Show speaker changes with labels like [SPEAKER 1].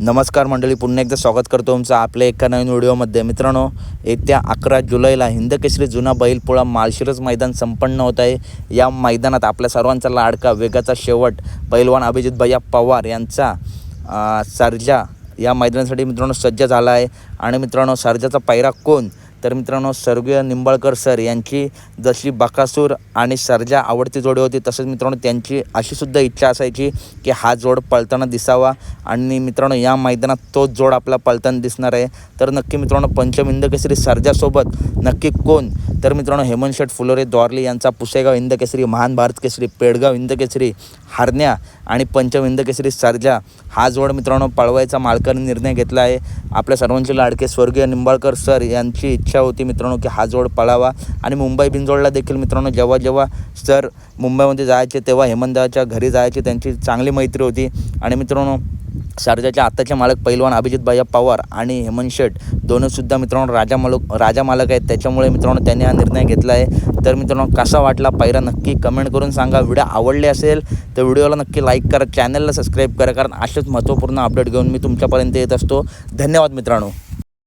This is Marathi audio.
[SPEAKER 1] नमस्कार मंडळी पुन्हा एकदा स्वागत करतो तुमचं आपल्या एका नवीन व्हिडिओमध्ये. मित्रांनो येत्या अकरा जुलैला हिंदकेसरी जुना बैलपोळा माळशिरस मैदान संपन्न होत आहे. या मैदानात आपल्या सर्वांचा लाडका वेगाचा शेवट पैलवान अभिजित भैया पवार यांचा सर्जा या मैदानासाठी मित्रांनो सज्ज झाला आहे. आणि मित्रांनो सर्जाचा पायरा कोण? तर मित्रांनो स्वर्गीय निंबाळकर सर यांची जशी बकासूर आणि सर्जा आवडती जोडी होती तसेच मित्रांनो त्यांची अशीसुद्धा इच्छा असायची की हा जोड पळताना दिसावा. आणि मित्रांनो या मैदानात तोच जोड आपला पळताना दिसणार आहे. तर नक्की मित्रांनो पंचमिंद केसरी सर्जासोबत नक्की कोण तर मित्रांनो हेमंत शेठ फुलोरे द्वारली यांचा पुसेगाव इंद केसरी महान भारत केसरी पेडगाव हिंद केसरी हारण्या आणि पंचम हिंद केसरी सर्जा हा जोड मित्रांनो पळवायचा मालकाने निर्णय घेतला आहे. आपल्या सर्वांचे लाडके स्वर्गीय निंबाळकर सर यांची इच्छा होती मित्रांनो की हा जोड पळावा. आणि मुंबई बिंजोडला देखील मित्रांनो जेव्हा जेव्हा सर मुंबईमध्ये जायचे तेव्हा हेमंतदाच्या घरी जायचे त्यांची चांगली मैत्री होती. आणि मित्रांनो सर्जाचे आत्ताचे मालक पैलवान अभिजित भैया पवार आणि हेमंत शेठ दोनंसुद्धा मित्रांनो राजा मालक राजा मालक आहेत. त्याच्यामुळे मित्रांनो त्यांनी हा निर्णय घेतला आहे. तर मित्रांनो कसा वाटला पायरा नक्की कमेंट करून सांगा. व्हिडिओ आवडले असेल तर व्हिडिओला नक्की लाईक करा. चॅनलला सबस्क्राईब करा कारण असेच महत्त्वपूर्ण अपडेट घेऊन मी तुमच्यापर्यंत येत असतो. धन्यवाद मित्रांनो.